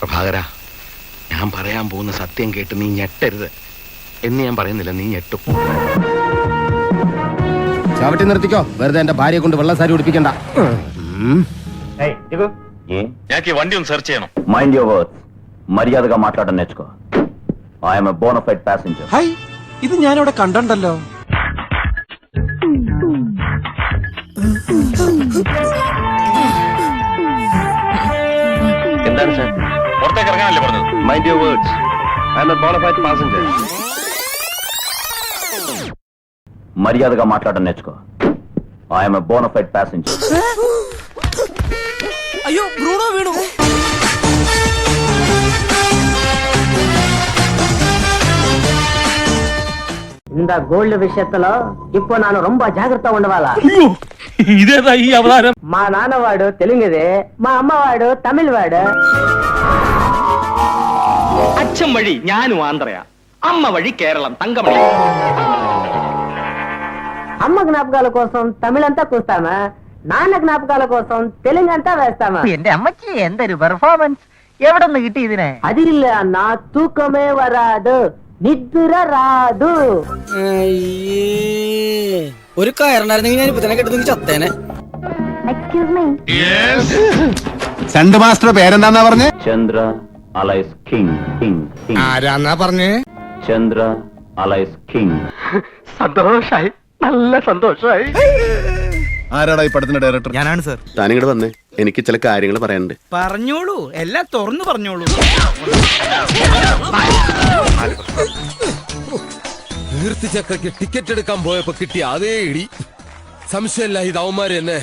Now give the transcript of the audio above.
പ്രഭാകര ഞാൻ പറയാൻ പോകുന്ന സത്യം കേട്ട് നീ ഞെട്ടരുത് എന്ന് ഞാൻ പറയുന്നില്ല നീ ഞെട്ടും ചവിട്ടി നിർത്തിക്കോ വെറുതെ എന്റെ ഭാര്യയെ കൊണ്ട് വെള്ള സാരി ഉടിപ്പിക്കണ്ട ഞങ്ങൾക്ക് ഈ വണ്ടി ഒന്ന് സെർച്ച് ചെയ്യണം మైండ్ యువర్ వర్డ్స్ మర్యాదగా మాట్లాడడం నేర్చుకో I'm a bona fide passenger hi ഇത് ഞാനിവിടെ കണ്ടല്ലോ എന്താണ് സാർ പുറത്തേക്ക് ഇറങ്ങാനല്ലേ പറഞ്ഞത് mind your words I am a bona fide passenger మర్యాదగా మాట్లాడడం నేర్చుకో ఐఎమ్ ఎ బోనఫైడ్ ప్యాసింజర్ അയ്യോ ബ്രൂണോ വീണു இந்த கோல்டு விஷயத்துல இப்போ நான் ரொம்ப జాగ్రత్త ఉండవాలా ఇదేదా ఈ అవతారం మా నాన్నవాడు తెలుగుది మా అమ్మవాడు తమిళ్ వాడు അച്ഛൻ വഴി ഞാനും ആന്ധ്രയാ അമ്മ വഴി കേരളം തങ്കമണി అమ్మ జ్ఞాపకాల కోసం తమిళ్ అంతా కూస్తామా నాన్న జ్ఞాపకాల కోసం తెలుగు అంతా వేస్తామా എന്റെ അമ്മച്ചി എന്തൊരു പെർഫോമൻസ് എവിടെ നിന്ന് കിട്ടി ഇതിനെ అది ఇల్ల నా తూకమే వరాదు నిద్ర రాదు ഒരു കയറുണ്ടായിരുന്നെങ്കിൽ ഞാൻ ഇപ്പൊ തന്നെ കെട്ടുന്നെങ്കിൽ ചത്തേനെ രണ്ട് മാസ്റ്റർ പേരെന്താന്നാ പറഞ്ഞേ చంద్ర അലൈസ് കിങ് കിങ് ആരാന്നാ പറഞ്ഞേ? ചന്ദ്ര അലൈസ് കിങ് സന്തോഷായി നല്ല സന്തോഷായി. ആരാടാ ഈ പടത്തിന്റെ ഡയറക്ടർ ഞാനാണ് സർ താനിങ്ങോട് വന്നേ. എനിക്ക് ചില കാര്യങ്ങൾ പറയാനുണ്ട്. പറഞ്ഞോളൂ. എല്ലാം തുറന്നു പറഞ്ഞോളൂ. ടിക്കറ്റ് എടുക്കാൻ പോയപ്പോ കിട്ടിയ അതേ ഇടി. സംശയമില്ല ഇത് അവന്മാര് തന്നെ